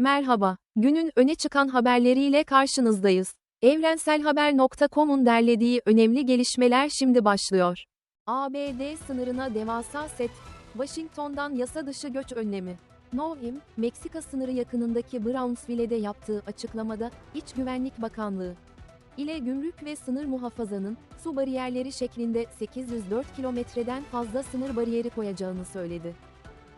Merhaba, günün öne çıkan haberleriyle karşınızdayız. Evrenselhaber.com'un derlediği önemli gelişmeler şimdi başlıyor. ABD sınırına devasa set, Washington'dan yasa dışı göç önlemi. Noem, Meksika sınırı yakınındaki Brownsville'de yaptığı açıklamada, İç Güvenlik Bakanlığı ile Gümrük ve Sınır Muhafaza'nın, su bariyerleri şeklinde 804 kilometreden fazla sınır bariyeri koyacağını söyledi.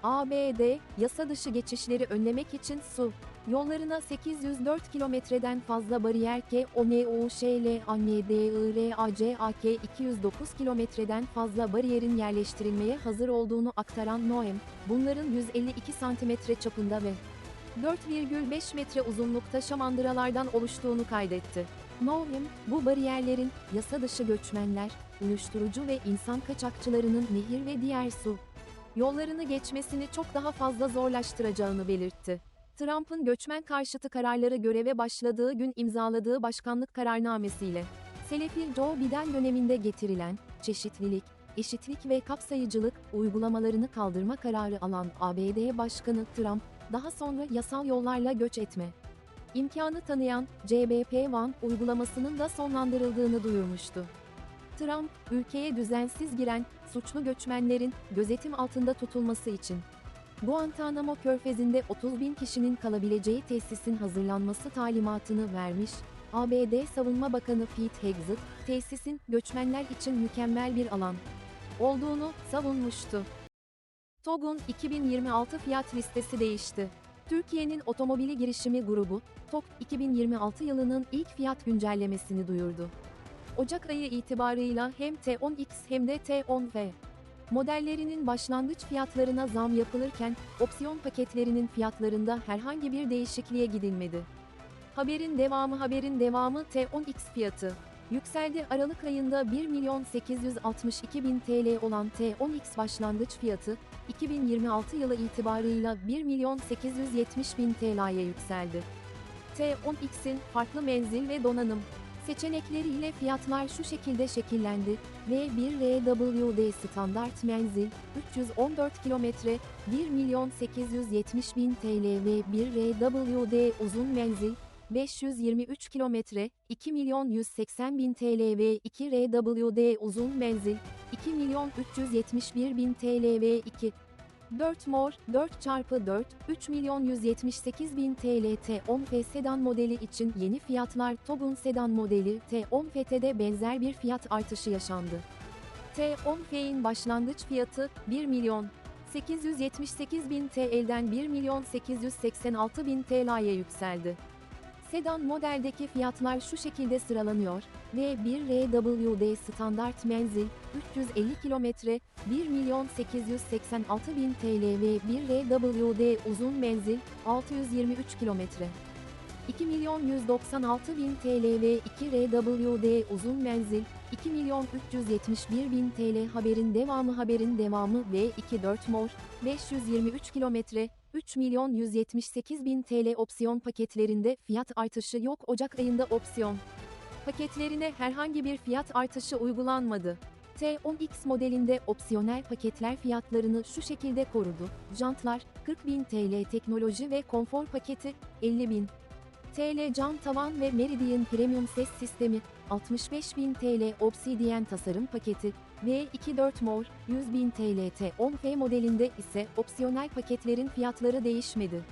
ABD, yasa dışı geçişleri önlemek için su yollarına 804 kilometreden fazla bariyer K, O, N, O, Ş, L, A, N, D, I, R, A, C, A, K, 209 kilometreden fazla bariyerin yerleştirilmeye hazır olduğunu aktaran Noem, bunların 152 santimetre çapında ve 4,5 metre uzunlukta şamandıralardan oluştuğunu kaydetti. Noem, bu bariyerlerin, yasa dışı göçmenler, uyuşturucu ve insan kaçakçılarının nehir ve diğer su yollarını geçmesini çok daha fazla zorlaştıracağını belirtti. Trump'ın göçmen karşıtı kararları göreve başladığı gün imzaladığı başkanlık kararnamesiyle, Selefil Joe Biden döneminde getirilen, çeşitlilik, eşitlik ve kapsayıcılık uygulamalarını kaldırma kararı alan ABD Başkanı Trump, daha sonra yasal yollarla göç etme imkanı tanıyan CBP-1 uygulamasının da sonlandırıldığını duyurmuştu. Trump, ülkeye düzensiz giren, suçlu göçmenlerin, gözetim altında tutulması için, Guantanamo körfezinde 30 bin kişinin kalabileceği tesisin hazırlanması talimatını vermiş, ABD Savunma Bakanı Pete Hegseth, tesisin, göçmenler için mükemmel bir alan olduğunu savunmuştu. TOG'un 2026 fiyat listesi değişti. Türkiye'nin otomobili girişimi grubu, TOG, 2026 yılının ilk fiyat güncellemesini duyurdu. Ocak ayı itibarıyla hem T10X hem de T10V modellerinin başlangıç fiyatlarına zam yapılırken, opsiyon paketlerinin fiyatlarında herhangi bir değişikliğe gidilmedi. Haberin devamı haberin devamı T10X fiyatı. Yükseldi Aralık ayında 1 milyon 862 bin TL olan T10X başlangıç fiyatı, 2026 yılı itibarıyla 1 milyon 870 bin TL'ye yükseldi. T10X'in farklı menzil ve donanım seçenekleriyle fiyatlar şu şekilde şekillendi. V1RWD standart menzil 314 km 1 milyon 870 bin TL ve 1RWD uzun menzil 523 kilometre, 2 milyon 180 bin TL ve 2 RWD uzun menzil, 2 milyon 371 bin TL ve 2 4 mor, 4 çarpı 4, 3 milyon 178 bin TL T10F sedan modeli için yeni fiyatlar TOG'un sedan modeli T10F'de benzer bir fiyat artışı yaşandı. T10F'in başlangıç fiyatı 1 milyon 878 bin TL'den 1 milyon 886 bin TL'ye yükseldi. Sedan modeldeki fiyatlar şu şekilde sıralanıyor. V1RWD standart menzil 350 kilometre 1 milyon 886 bin TL ve 1RWD uzun menzil 623 kilometre. 2 milyon 196 bin TL ve 2 RWD uzun menzil 2 milyon 371 bin TL haberin devamı haberin devamı ve 24 mor 523 kilometre 3 milyon 178 bin TL opsiyon paketlerinde fiyat artışı yok Ocak ayında opsiyon paketlerine herhangi bir fiyat artışı uygulanmadı. T10X modelinde opsiyonel paketler fiyatlarını şu şekilde korudu. Jantlar 40.000 TL teknoloji ve konfor paketi 50.000 TL cam tavan ve Meridian Premium ses sistemi 65.000 TL Obsidian tasarım paketi v 24 Mor 100.000 TL T10F modelinde ise opsiyonel paketlerin fiyatları değişmedi.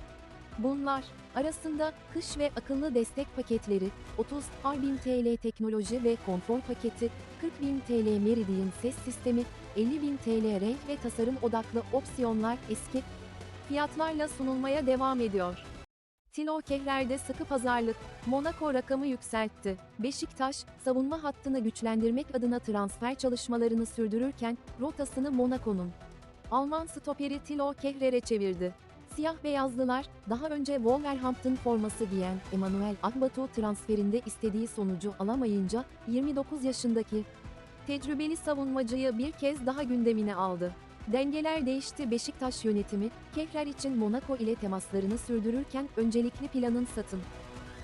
Bunlar arasında kış ve akıllı destek paketleri 30 1000 TL teknoloji ve konfor paketi 40.000 TL Meridian ses sistemi 50.000 TL renk ve tasarım odaklı opsiyonlar eski fiyatlarla sunulmaya devam ediyor. Tilo Kehler'de sıkı pazarlık, Monaco rakamı yükseltti. Beşiktaş, savunma hattını güçlendirmek adına transfer çalışmalarını sürdürürken, rotasını Monaco'nun Alman stoperi Tilo Kehler'e çevirdi. Siyah beyazlılar, daha önce Wolverhampton forması giyen Emmanuel Agbatu transferinde istediği sonucu alamayınca, 29 yaşındaki tecrübeli savunmacıyı bir kez daha gündemine aldı. Dengeler değişti Beşiktaş yönetimi, Kehrer için Monaco ile temaslarını sürdürürken öncelikli planın satın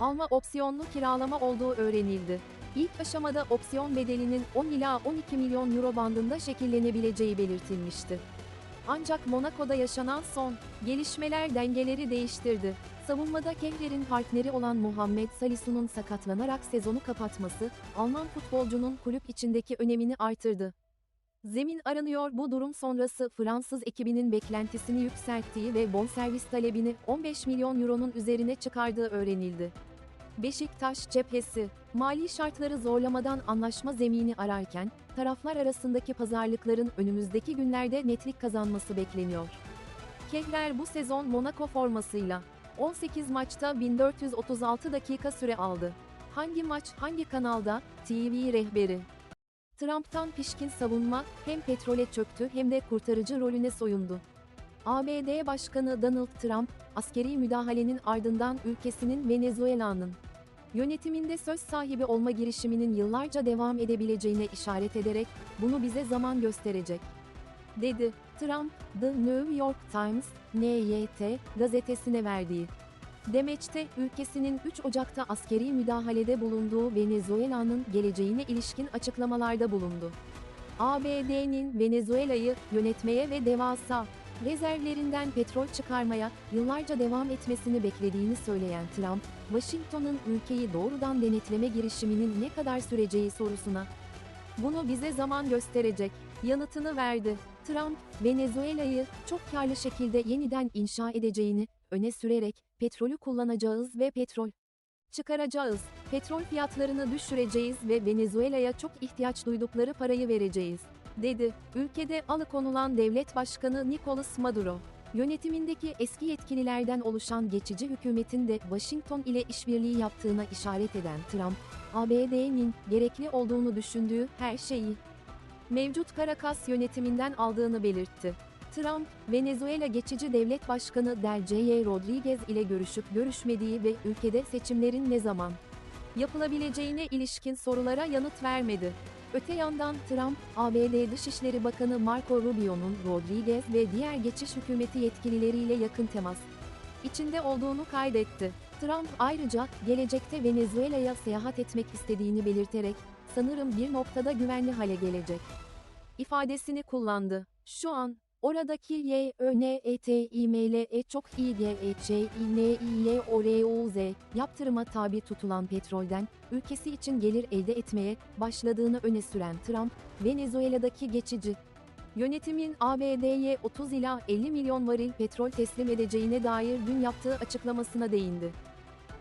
alma opsiyonlu kiralama olduğu öğrenildi. İlk aşamada opsiyon bedelinin 10 ila 12 milyon euro bandında şekillenebileceği belirtilmişti. Ancak Monaco'da yaşanan son gelişmeler dengeleri değiştirdi. Savunmada Kehler'in partneri olan Muhammed Salisu'nun sakatlanarak sezonu kapatması, Alman futbolcunun kulüp içindeki önemini artırdı. Zemin aranıyor bu durum sonrası Fransız ekibinin beklentisini yükselttiği ve bonservis talebini 15 milyon euronun üzerine çıkardığı öğrenildi. Beşiktaş cephesi, mali şartları zorlamadan anlaşma zemini ararken, taraflar arasındaki pazarlıkların önümüzdeki günlerde netlik kazanması bekleniyor. Kehrer bu sezon Monaco formasıyla 18 maçta 1436 dakika süre aldı. Hangi maç hangi kanalda? TV rehberi. Trump'tan pişkin savunma hem petrole çöktü hem de kurtarıcı rolüne soyundu. ABD Başkanı Donald Trump, askeri müdahalenin ardından ülkesinin Venezuela'nın yönetiminde söz sahibi olma girişiminin yıllarca devam edebileceğine işaret ederek, bunu bize zaman gösterecek, dedi. Trump, The New York Times, NYT, gazetesine verdiği demeçte ülkesinin 3 Ocak'ta askeri müdahalede bulunduğu Venezuela'nın geleceğine ilişkin açıklamalarda bulundu. ABD'nin Venezuela'yı yönetmeye ve devasa rezervlerinden petrol çıkarmaya yıllarca devam etmesini beklediğini söyleyen Trump, Washington'un ülkeyi doğrudan denetleme girişiminin ne kadar süreceği sorusuna bunu bize zaman gösterecek yanıtını verdi. Trump, Venezuela'yı çok karlı şekilde yeniden inşa edeceğini öne sürerek petrolü kullanacağız ve petrol çıkaracağız. Petrol fiyatlarını düşüreceğiz ve Venezuela'ya çok ihtiyaç duydukları parayı vereceğiz, dedi. Ülkede alıkonulan devlet başkanı Nicolas Maduro, yönetimindeki eski yetkililerden oluşan geçici hükümetin de Washington ile işbirliği yaptığına işaret eden Trump, ABD'nin gerekli olduğunu düşündüğü her şeyi mevcut Caracas yönetiminden aldığını belirtti. Trump, Venezuela geçici devlet başkanı Delcy Rodriguez ile görüşüp görüşmediği ve ülkede seçimlerin ne zaman yapılabileceğine ilişkin sorulara yanıt vermedi. Öte yandan Trump, ABD Dışişleri Bakanı Marco Rubio'nun Rodriguez ve diğer geçiş hükümeti yetkilileriyle yakın temas içinde olduğunu kaydetti. Trump ayrıca gelecekte Venezuela'ya seyahat etmek istediğini belirterek, sanırım bir noktada güvenli hale gelecek ifadesini kullandı. Şu an Oradaki Y, Ö, N, E, T, İ, M, L, E çok iyi G, E, Ç, İ, N, İ, Y, O, R, O, Z, yaptırıma tabi tutulan petrolden, ülkesi için gelir elde etmeye başladığını öne süren Trump, Venezuela'daki geçici yönetimin ABD'ye 30 ila 50 milyon varil petrol teslim edeceğine dair dün yaptığı açıklamasına değindi.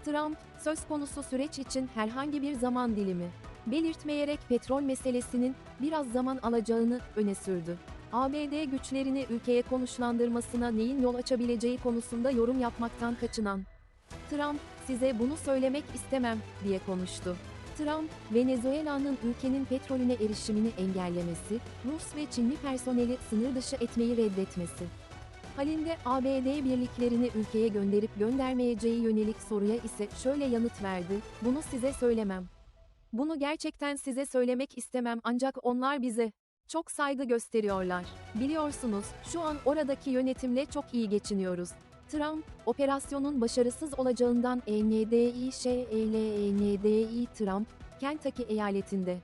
Trump, söz konusu süreç için herhangi bir zaman dilimi belirtmeyerek petrol meselesinin biraz zaman alacağını öne sürdü. ABD güçlerini ülkeye konuşlandırmasına neyin yol açabileceği konusunda yorum yapmaktan kaçınan Trump, size bunu söylemek istemem, diye konuştu. Trump, Venezuela'nın ülkenin petrolüne erişimini engellemesi, Rus ve Çinli personeli sınır dışı etmeyi reddetmesi halinde ABD birliklerini ülkeye gönderip göndermeyeceği yönelik soruya ise şöyle yanıt verdi, bunu size söylemem. Bunu gerçekten size söylemek istemem ancak onlar bize çok saygı gösteriyorlar. Biliyorsunuz, şu an oradaki yönetimle çok iyi geçiniyoruz. Trump, operasyonun başarısız olacağından NDI NDI Trump, Kentucky eyaletinde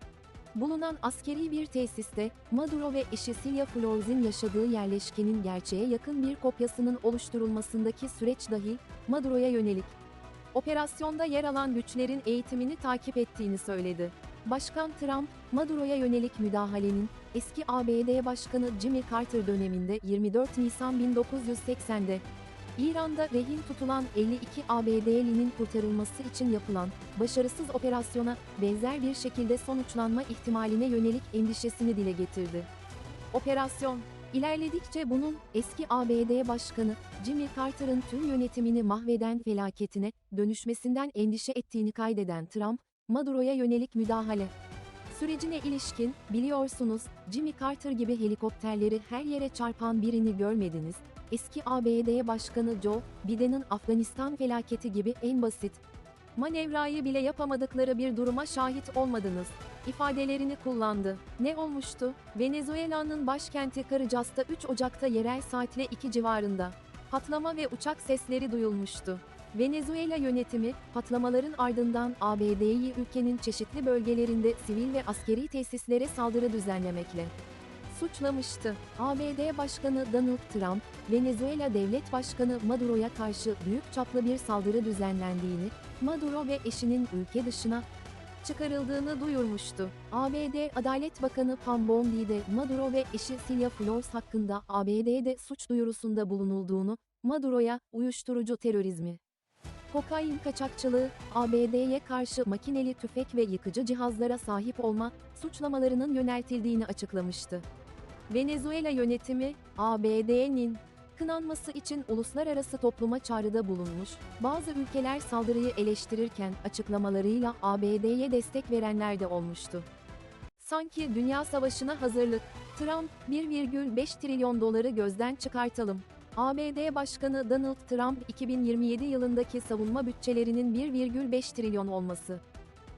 bulunan askeri bir tesiste, Maduro ve eşi Silya Flores'in yaşadığı yerleşkenin gerçeğe yakın bir kopyasının oluşturulmasındaki süreç dahil, Maduro'ya yönelik operasyonda yer alan güçlerin eğitimini takip ettiğini söyledi. Başkan Trump, Maduro'ya yönelik müdahalenin, eski ABD Başkanı Jimmy Carter döneminde 24 Nisan 1980'de İran'da rehin tutulan 52 ABD'linin kurtarılması için yapılan başarısız operasyona benzer bir şekilde sonuçlanma ihtimaline yönelik endişesini dile getirdi. Operasyon ilerledikçe bunun eski ABD Başkanı Jimmy Carter'ın tüm yönetimini mahveden felaketine dönüşmesinden endişe ettiğini kaydeden Trump, Maduro'ya yönelik müdahale sürecine ilişkin, biliyorsunuz, Jimmy Carter gibi helikopterleri her yere çarpan birini görmediniz, eski ABD Başkanı Joe Biden'ın Afganistan felaketi gibi en basit manevrayı bile yapamadıkları bir duruma şahit olmadınız ifadelerini kullandı. Ne olmuştu? Venezuela'nın başkenti Caracas'ta 3 Ocak'ta yerel saatle 2 civarında patlama ve uçak sesleri duyulmuştu. Venezuela yönetimi, patlamaların ardından ABD'yi ülkenin çeşitli bölgelerinde sivil ve askeri tesislere saldırı düzenlemekle suçlamıştı. ABD Başkanı Donald Trump, Venezuela Devlet Başkanı Maduro'ya karşı büyük çaplı bir saldırı düzenlendiğini, Maduro ve eşinin ülke dışına çıkarıldığını duyurmuştu. ABD Adalet Bakanı Pam Bondi de Maduro ve eşi Silya Flores hakkında ABD'de suç duyurusunda bulunulduğunu, Maduro'ya uyuşturucu terörizmi, kokain kaçakçılığı, ABD'ye karşı makineli tüfek ve yıkıcı cihazlara sahip olma suçlamalarının yöneltildiğini açıklamıştı. Venezuela yönetimi, ABD'nin kınanması için uluslararası topluma çağrıda bulunmuş, bazı ülkeler saldırıyı eleştirirken açıklamalarıyla ABD'ye destek verenler de olmuştu. Sanki dünya savaşına hazırlık, Trump 1,5 trilyon doları gözden çıkartalım. ABD Başkanı Donald Trump 2027 yılındaki savunma bütçelerinin 1,5 trilyon olması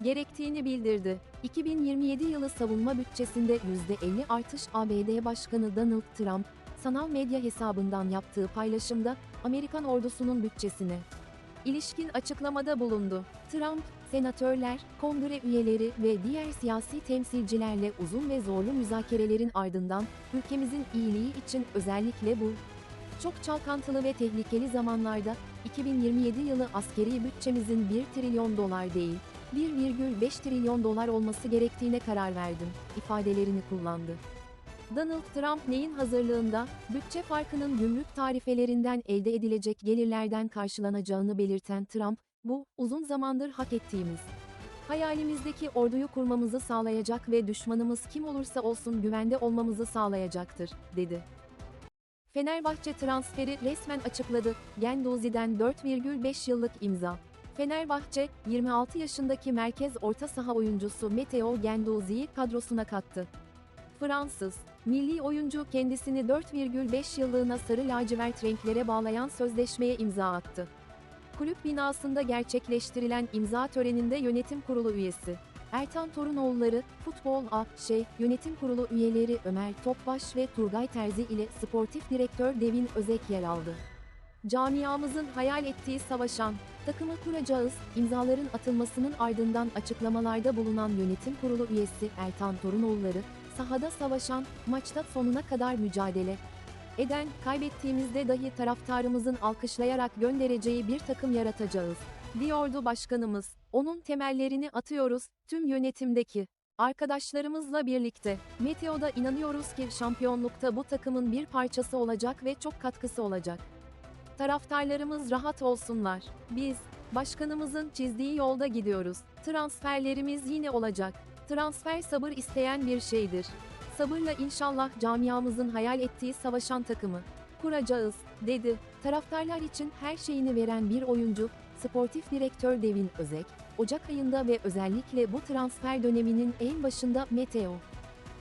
gerektiğini bildirdi. 2027 yılı savunma bütçesinde %50 artış ABD Başkanı Donald Trump, sanal medya hesabından yaptığı paylaşımda Amerikan ordusunun bütçesine ilişkin açıklamada bulundu. Trump, senatörler, kongre üyeleri ve diğer siyasi temsilcilerle uzun ve zorlu müzakerelerin ardından ülkemizin iyiliği için özellikle bu çok çalkantılı ve tehlikeli zamanlarda 2027 yılı askeri bütçemizin 1 trilyon dolar değil, 1,5 trilyon dolar olması gerektiğine karar verdim ifadelerini kullandı. Donald Trump neyin hazırlığında, bütçe farkının gümrük tarifelerinden elde edilecek gelirlerden karşılanacağını belirten Trump, bu, uzun zamandır hak ettiğimiz, hayalimizdeki orduyu kurmamızı sağlayacak ve düşmanımız kim olursa olsun güvende olmamızı sağlayacaktır, dedi. Fenerbahçe transferi resmen açıkladı. Gendozi'den 4,5 yıllık imza. Fenerbahçe, 26 yaşındaki merkez orta saha oyuncusu Matteo Gendozi'yi kadrosuna kattı. Fransız, milli oyuncu kendisini 4,5 yıllığına sarı lacivert renklere bağlayan sözleşmeye imza attı. Kulüp binasında gerçekleştirilen imza töreninde yönetim kurulu üyesi Ertan Torunoğulları, Futbol A.Ş. Yönetim Kurulu üyeleri Ömer Topbaş ve Turgay Terzi ile sportif direktör Devin Özek yer aldı. Camiamızın hayal ettiği savaşan, takımı kuracağız, imzaların atılmasının ardından açıklamalarda bulunan yönetim kurulu üyesi Ertan Torunoğulları, sahada savaşan, maçta sonuna kadar mücadele eden, kaybettiğimizde dahi taraftarımızın alkışlayarak göndereceği bir takım yaratacağız, diyordu başkanımız. Onun temellerini atıyoruz, tüm yönetimdeki arkadaşlarımızla birlikte. Meteo'da inanıyoruz ki şampiyonlukta bu takımın bir parçası olacak ve çok katkısı olacak. Taraftarlarımız rahat olsunlar. Biz, başkanımızın çizdiği yolda gidiyoruz. Transferlerimiz yine olacak. Transfer sabır isteyen bir şeydir. Sabırla inşallah camiamızın hayal ettiği savaşan takımı kuracağız, dedi. Taraftarlar için her şeyini veren bir oyuncu, sportif direktör Devin Özek, Ocak ayında ve özellikle bu transfer döneminin en başında Meteo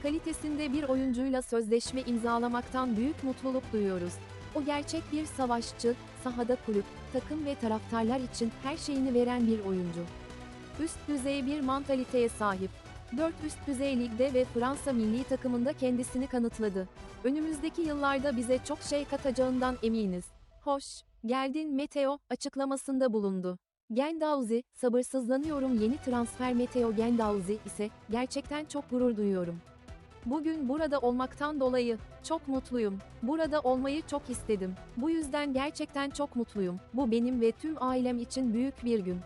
kalitesinde bir oyuncuyla sözleşme imzalamaktan büyük mutluluk duyuyoruz. O gerçek bir savaşçı, sahada kulüp, takım ve taraftarlar için her şeyini veren bir oyuncu. Üst düzey bir mantaliteye sahip. 4 üst düzey ligde ve Fransa milli takımında kendisini kanıtladı. Önümüzdeki yıllarda bize çok şey katacağından eminiz. Hoş, geldin Meteo, açıklamasında bulundu. Gendauzi, sabırsızlanıyorum yeni transfer Meteo Gendauzi ise, gerçekten çok gurur duyuyorum. Bugün burada olmaktan dolayı çok mutluyum. Burada olmayı çok istedim. Bu yüzden gerçekten çok mutluyum. Bu benim ve tüm ailem için büyük bir gün.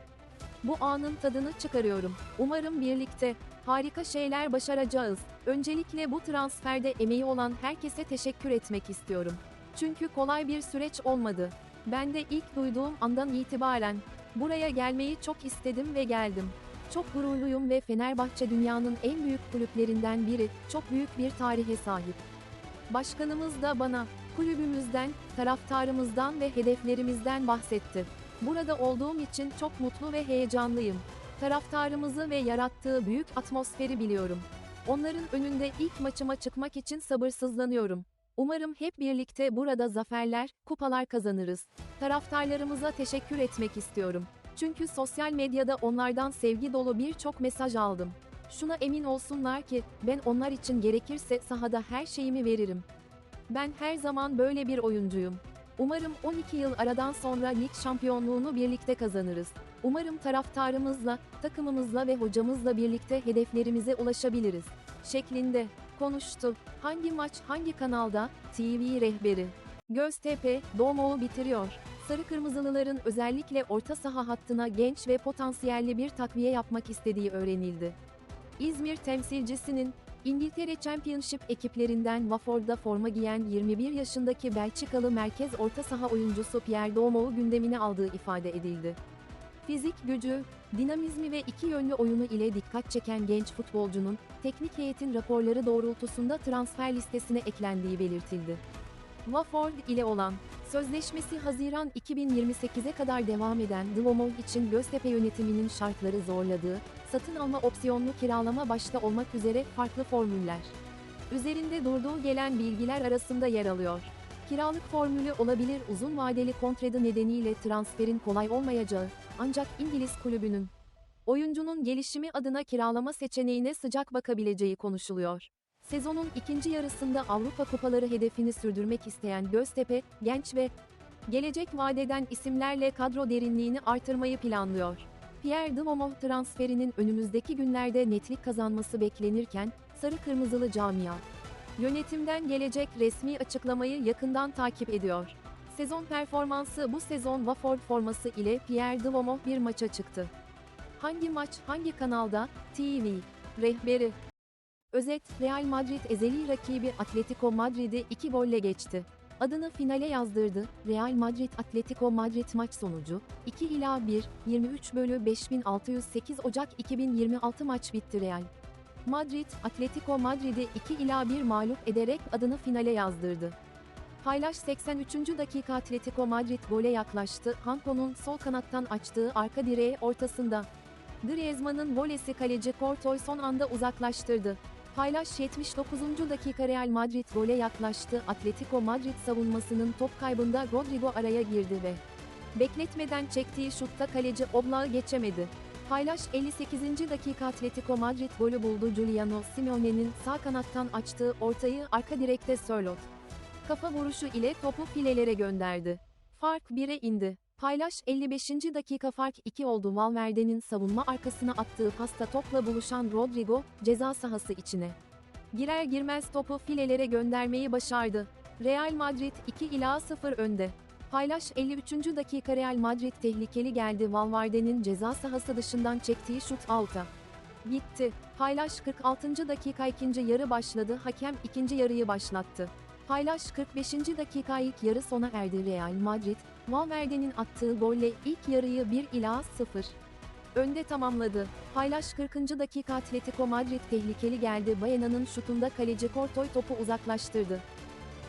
Bu anın tadını çıkarıyorum. Umarım birlikte harika şeyler başaracağız. Öncelikle bu transferde emeği olan herkese teşekkür etmek istiyorum. Çünkü kolay bir süreç olmadı. Ben de ilk duyduğum andan itibaren buraya gelmeyi çok istedim ve geldim. Çok gururluyum ve Fenerbahçe dünyanın en büyük kulüplerinden biri, çok büyük bir tarihe sahip. Başkanımız da bana kulübümüzden, taraftarımızdan ve hedeflerimizden bahsetti. Burada olduğum için çok mutlu ve heyecanlıyım. Taraftarımızı ve yarattığı büyük atmosferi biliyorum. Onların önünde ilk maçıma çıkmak için sabırsızlanıyorum. Umarım hep birlikte burada zaferler, kupalar kazanırız. Taraftarlarımıza teşekkür etmek istiyorum. Çünkü sosyal medyada onlardan sevgi dolu birçok mesaj aldım. Şuna emin olsunlar ki ben onlar için gerekirse sahada her şeyimi veririm. Ben her zaman böyle bir oyuncuyum. Umarım 12 yıl aradan sonra lig şampiyonluğunu birlikte kazanırız. Umarım taraftarımızla, takımımızla ve hocamızla birlikte hedeflerimize ulaşabiliriz. Şeklinde konuştu. Hangi maç hangi kanalda? TV rehberi. Göztepe, Doğumoğlu bitiriyor. Sarı Kırmızılıların özellikle orta saha hattına genç ve potansiyelli bir takviye yapmak istediği öğrenildi. İzmir temsilcisinin İngiltere Championship ekiplerinden Watford'da forma giyen 21 yaşındaki Belçikalı merkez orta saha oyuncusu Pierre Doğumoğlu gündemine aldığı ifade edildi. Fizik gücü, dinamizmi ve iki yönlü oyunu ile dikkat çeken genç futbolcunun, teknik heyetin raporları doğrultusunda transfer listesine eklendiği belirtildi. Watford ile olan sözleşmesi Haziran 2028'e kadar devam eden Dvomov için Göztepe yönetiminin şartları zorladığı, satın alma opsiyonlu kiralama başta olmak üzere farklı formüller. Üzerinde durduğu gelen bilgiler arasında yer alıyor. Kiralık formülü olabilir uzun vadeli kontrede nedeniyle transferin kolay olmayacağı, ancak İngiliz kulübünün oyuncunun gelişimi adına kiralama seçeneğine sıcak bakabileceği konuşuluyor. Sezonun ikinci yarısında Avrupa Kupaları hedefini sürdürmek isteyen Göztepe, genç ve gelecek vadeden isimlerle kadro derinliğini artırmayı planlıyor. Pierre Dvomov transferinin önümüzdeki günlerde netlik kazanması beklenirken, Sarı Kırmızılı camia, yönetimden gelecek resmi açıklamayı yakından takip ediyor. Sezon performansı bu sezon Watford forması ile Pierre Dvomov bir maça çıktı. Hangi maç, hangi kanalda? TV. Rehberi. Özet, Real Madrid ezeli rakibi Atletico Madrid'i 2 golle geçti. Adını finale yazdırdı. Real Madrid Atletico Madrid maç sonucu 2 ila 1, 23 bölü 5608 Ocak 2026 maç bitti Real. Madrid, Atletico Madrid'i 2 ila 1 mağlup ederek adını finale yazdırdı. Paylaş 83. dakika Atletico Madrid gole yaklaştı. Hanko'nun sol kanattan açtığı arka direğe ortasında. Griezmann'ın volesi kaleci Courtois son anda uzaklaştırdı. Paylaş 79. dakika Real Madrid gole yaklaştı. Atletico Madrid savunmasının top kaybında Rodrigo araya girdi ve bekletmeden çektiği şutta kaleci Oblak'ı geçemedi. Paylaş 58. dakika Atletico Madrid golü buldu. Giuliano Simeone'nin sağ kanattan açtığı ortayı arka direkte Sörloth kafa vuruşu ile topu filelere gönderdi. Fark 1'e indi. Paylaş 55. dakika fark 2 oldu. Valverde'nin savunma arkasına attığı pasta topla buluşan Rodrigo, ceza sahası içine. Girer girmez topu filelere göndermeyi başardı. Real Madrid 2 ila 0 önde. Paylaş 53. dakika Real Madrid tehlikeli geldi. Valverde'nin ceza sahası dışından çektiği şut alta. Gitti. Paylaş 46. dakika ikinci yarı başladı. Hakem ikinci yarıyı başlattı. Paylaş 45. dakika ilk yarı sona erdi Real Madrid, Valverde'nin attığı golle ilk yarıyı 1 ila 0 önde tamamladı. Paylaş 40. dakika Atletico Madrid tehlikeli geldi. Bayana'nın şutunda kaleci Courtois topu uzaklaştırdı.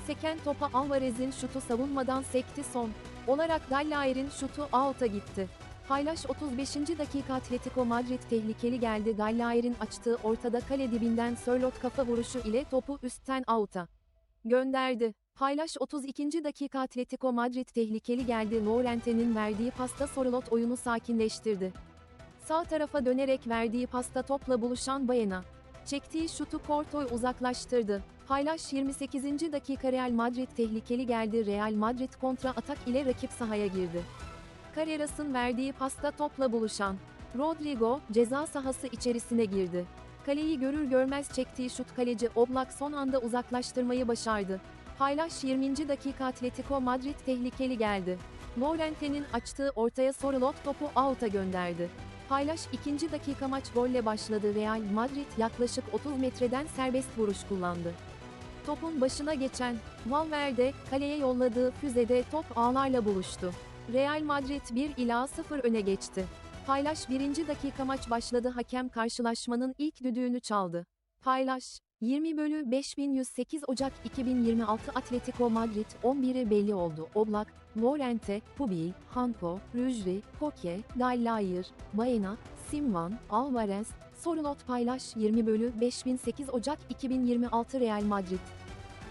Seken topa Alvarez'in şutu savunmadan sekti son. Olarak Gallaer'in şutu out'a gitti. Paylaş 35. dakika Atletico Madrid tehlikeli geldi. Gallaer'in açtığı ortada kale dibinden Sörloth kafa vuruşu ile topu üstten out'a gönderdi. Paylaş 32. dakika Atletico Madrid tehlikeli geldi. Laurente'nin verdiği pasta Sorlot oyunu sakinleştirdi. Sağ tarafa dönerek verdiği pasta topla buluşan Bayena. Çektiği şutu Courtois uzaklaştırdı. Paylaş 28. dakika Real Madrid tehlikeli geldi. Real Madrid kontra atak ile rakip sahaya girdi. Carreras'ın verdiği pasta topla buluşan Rodrigo ceza sahası içerisine girdi. Kaleyi görür görmez çektiği şut kaleci Oblak son anda uzaklaştırmayı başardı. Paylaş 20. dakika Atletico Madrid tehlikeli geldi. Laurente'nin açtığı ortaya Sorloth topu out'a gönderdi. Paylaş 2. dakika maç golle başladı. Real Madrid yaklaşık 30 metreden serbest vuruş kullandı. Topun başına geçen Valverde kaleye yolladığı füzede top ağlarla buluştu. Real Madrid 1 ila 0 öne geçti. Paylaş 1. dakika maç başladı hakem karşılaşmanın ilk düdüğünü çaldı. Paylaş 20 bölü 5108 Ocak 2026 Atletico Madrid 11'i belli oldu. Oblak, Lorente, Pubil, Hanko, Rüjri, Koke, Dallayer, Baena, Simvan, Alvarez, Sorlot Paylaş 20 bölü 5008 Ocak 2026 Real Madrid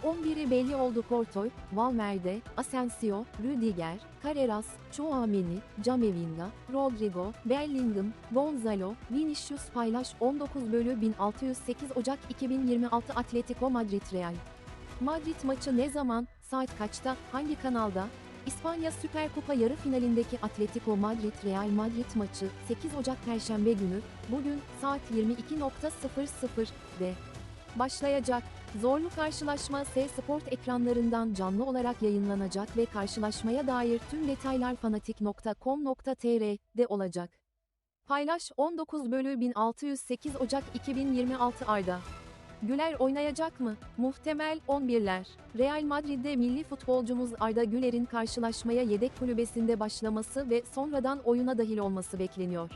11'i belli oldu Courtois, Valverde, Asensio, Rüdiger, Carreras, Chouameni, Camavinga, Rodrigo, Bellingham, Gonzalo, Vinicius paylaş 19 bölü 1608 Ocak 2026 Atletico Madrid Real. Madrid maçı ne zaman, saat kaçta, hangi kanalda? İspanya Süper Kupa yarı finalindeki Atletico Madrid Real Madrid maçı 8 Ocak Perşembe günü, bugün saat 22.00'de. başlayacak. Zorlu karşılaşma S Sport ekranlarından canlı olarak yayınlanacak ve karşılaşmaya dair tüm detaylar fanatik.com.tr'de olacak. Paylaş 19 bölü 1608 Ocak 2026 Arda. Güler oynayacak mı? Muhtemel 11'ler. Real Madrid'de milli futbolcumuz Arda Güler'in karşılaşmaya yedek kulübesinde başlaması ve sonradan oyuna dahil olması bekleniyor.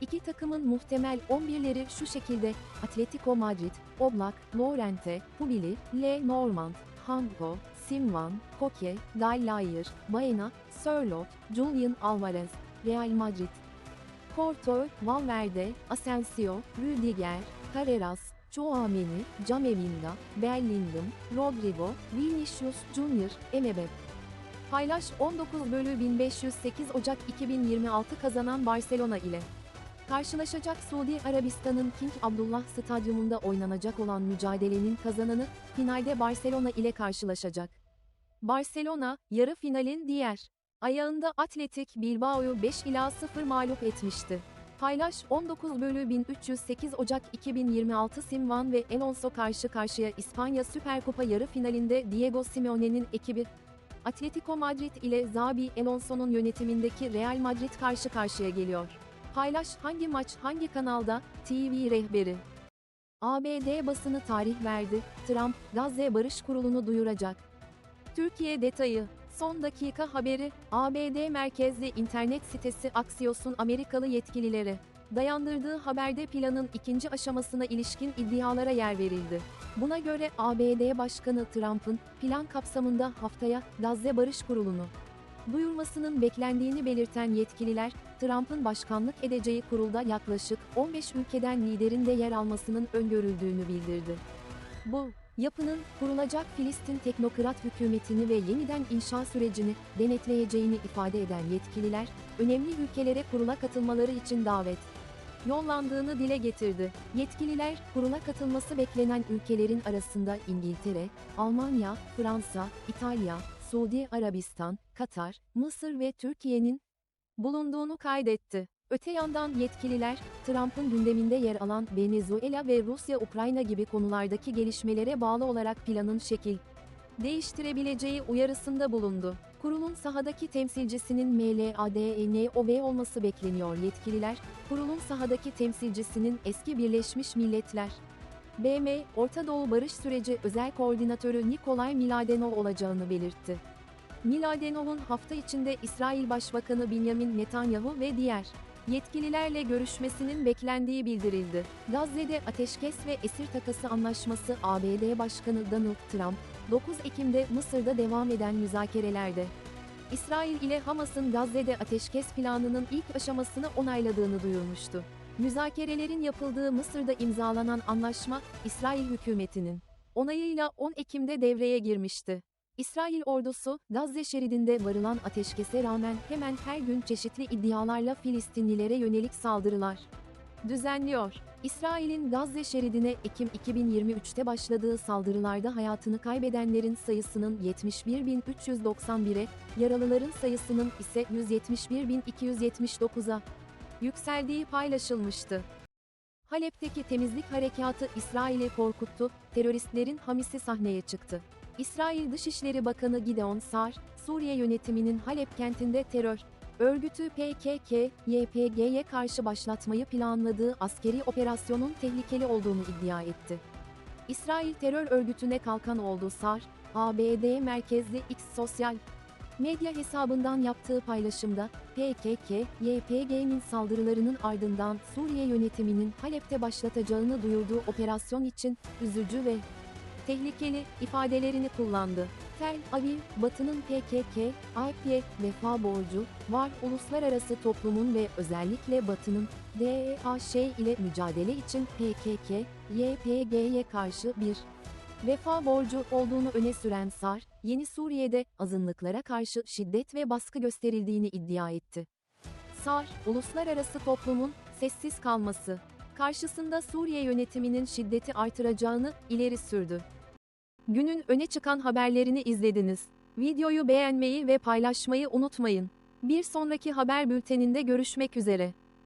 İki takımın muhtemel 11'leri şu şekilde: Atletico Madrid, Oblak, Lorente, Pubili, Le Normand, Hanko, Simvan, Koke, Dallayer, Baena, Sörloth, Julian Alvarez, Real Madrid. Porto, Valverde, Asensio, Rüdiger, Carreras, Chouameni, Camavinga, Bellingham, Rodrigo, Vinicius Junior, Emebep. Paylaş 19 bölü 1508 Ocak 2026 kazanan Barcelona ile. Karşılaşacak Suudi Arabistan'ın King Abdullah Stadyumunda oynanacak olan mücadelenin kazananı, finalde Barcelona ile karşılaşacak. Barcelona, yarı finalin diğer ayağında Atletik Bilbao'yu 5 ila 0 mağlup etmişti. Paylaş 19 bölü 1308 Ocak 2026 Simvan ve Alonso karşı karşıya İspanya Süper Kupa yarı finalinde Diego Simeone'nin ekibi Atletico Madrid ile Xabi Alonso'nun yönetimindeki Real Madrid karşı karşıya geliyor. Paylaş hangi maç hangi kanalda? TV rehberi. ABD basını tarih verdi. Trump, Gazze Barış Kurulu'nu duyuracak. Türkiye detayı. Son dakika haberi, ABD merkezli internet sitesi Axios'un Amerikalı yetkililere dayandırdığı haberde planın ikinci aşamasına ilişkin iddialara yer verildi. Buna göre ABD Başkanı Trump'ın plan kapsamında haftaya Gazze Barış Kurulu'nu duyurmasının beklendiğini belirten yetkililer, Trump'ın başkanlık edeceği kurulda yaklaşık 15 ülkeden liderin de yer almasının öngörüldüğünü bildirdi. Bu, yapının kurulacak Filistin teknokrat hükümetini ve yeniden inşa sürecini denetleyeceğini ifade eden yetkililer, önemli ülkelere kurula katılmaları için davet yollandığını dile getirdi. Yetkililer, kurula katılması beklenen ülkelerin arasında İngiltere, Almanya, Fransa, İtalya, Suudi Arabistan, Katar, Mısır ve Türkiye'nin bulunduğunu kaydetti. Öte yandan yetkililer, Trump'ın gündeminde yer alan Venezuela ve Rusya-Ukrayna gibi konulardaki gelişmelere bağlı olarak planın şekil değiştirebileceği uyarısında bulundu. Kurulun sahadaki temsilcisinin MLADNOV olması bekleniyor yetkililer, kurulun sahadaki temsilcisinin eski Birleşmiş Milletler BM, Orta Doğu Barış Süreci Özel Koordinatörü Nikolay Miladenov olacağını belirtti. Miladenov'un hafta içinde İsrail Başbakanı Benjamin Netanyahu ve diğer yetkililerle görüşmesinin beklendiği bildirildi. Gazze'de ateşkes ve esir takası anlaşması ABD Başkanı Donald Trump, 9 Ekim'de Mısır'da devam eden müzakerelerde İsrail ile Hamas'ın Gazze'de ateşkes planının ilk aşamasını onayladığını duyurmuştu. Müzakerelerin yapıldığı Mısır'da imzalanan anlaşma, İsrail hükümetinin onayıyla 10 Ekim'de devreye girmişti. İsrail ordusu, Gazze şeridinde varılan ateşkese rağmen hemen her gün çeşitli iddialarla Filistinlilere yönelik saldırılar düzenliyor. İsrail'in Gazze şeridine Ekim 2023'te başladığı saldırılarda hayatını kaybedenlerin sayısının 71.391'e, yaralıların sayısının ise 171.279'a yükseldiği paylaşılmıştı. Halep'teki temizlik harekatı İsrail'i korkuttu, teröristlerin hamisi sahneye çıktı. İsrail Dışişleri Bakanı Gideon Sar, Suriye yönetiminin Halep kentinde terör örgütü PKK, YPG'ye karşı başlatmayı planladığı askeri operasyonun tehlikeli olduğunu iddia etti. İsrail terör örgütüne kalkan oldu Sar, ABD merkezli X sosyal medya hesabından yaptığı paylaşımda, PKK, YPG'nin saldırılarının ardından Suriye yönetiminin Halep'te başlatacağını duyurduğu operasyon için üzücü ve tehlikeli ifadelerini kullandı. Tel Aviv, Batı'nın PKK, AYP'ye vefa borcu var uluslararası toplumun ve özellikle Batı'nın DAEŞ ile mücadele için PKK, YPG'ye karşı bir vefa borcu olduğunu öne süren Sar, Yeni Suriye'de azınlıklara karşı şiddet ve baskı gösterildiğini iddia etti. Sar, uluslararası toplumun sessiz kalması karşısında Suriye yönetiminin şiddeti artıracağını ileri sürdü. Günün öne çıkan haberlerini izlediniz. Videoyu beğenmeyi ve paylaşmayı unutmayın. Bir sonraki haber bülteninde görüşmek üzere.